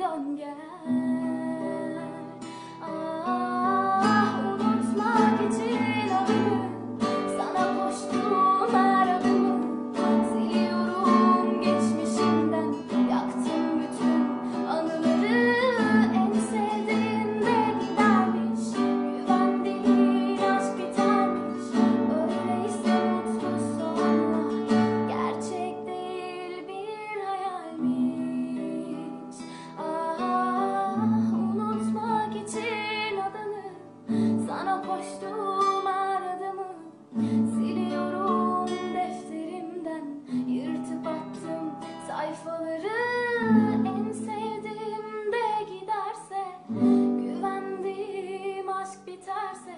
don't get Sana koştum aradımı Siliyorum defterimden. Yırtıp attım sayfaları En sevdiğim de giderse Güvendiğim aşk biterse